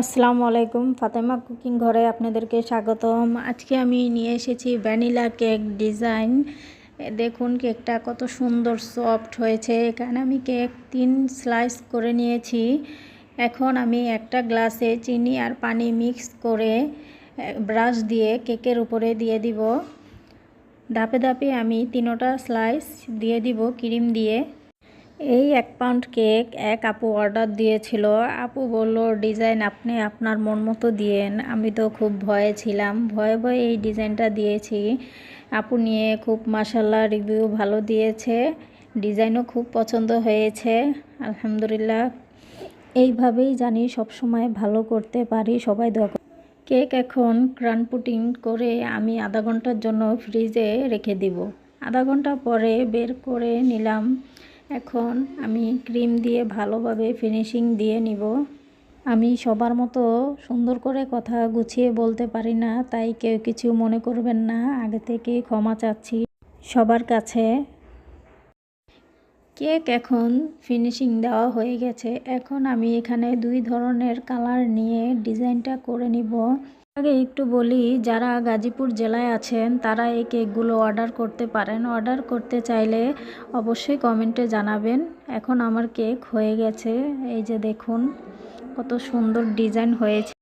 আসসালামু আলাইকুম। ফাতেমা কুকিং ঘরে আপনাদেরকে স্বাগতম। আজকে আমি নিয়ে এসেছি ভ্যানিলা কেক ডিজাইন। দেখুন, কেকটা কত সুন্দর সফট হয়েছে। এখানে আমি কেক তিন স্লাইস করে নিয়েছি। এখন আমি একটা গ্লাসে চিনি আর পানি মিক্স করে ব্রাশ দিয়ে কেকের উপরে দিয়ে দিব। ধাপে ধাপে আমি তিনোটা স্লাইস দিয়ে দিব ক্রিম দিয়ে। এই এক পাউন্ড কেক এক আপু অর্ডার দিয়েছিল। আপু বলল ডিজাইন আপনি আপনার মন মতো দিয়েন। আমি তো খুব ভয়ে ছিলাম। ভয়ে ভয়ে এই ডিজাইনটা দিয়েছি। আপু নিয়ে খুব মাসাল্লাহ রিভিউ ভালো দিয়েছে। ডিজাইনও খুব পছন্দ হয়েছে। আলহামদুলিল্লাহ। এইভাবেই জানি সবসময় ভালো করতে পারি। সবাই দোয়া কেক এখন ক্রান পুটিং করে আমি আধা ঘণ্টার জন্য ফ্রিজে রেখে দিব। আধা ঘণ্টা পরে বের করে নিলাম। এখন আমি ক্রিম দিয়ে ভালোভাবে ফিনিশিং দিয়ে নিব। আমি সবার মতো সুন্দর করে কথা গুছিয়ে বলতে পারি না, তাই কেউ কিছু মনে করবেন না, আগে থেকে ক্ষমা চাচ্ছি সবার কাছে। কেক এখন ফিনিশিং দেওয়া হয়ে গেছে। এখন আমি এখানে দুই ধরনের কালার নিয়ে ডিজাইনটা করে নিব। আগে একটু বলি, যারা গাজীপুর জেলায় আছেন, তারা এই কেকগুলো অর্ডার করতে পারেন। অর্ডার করতে চাইলে অবশ্যই কমেন্টে জানাবেন, এখন আমার কেক হয়ে গেছে। এই যে দেখুন, কত সুন্দর ডিজাইন হয়েছে।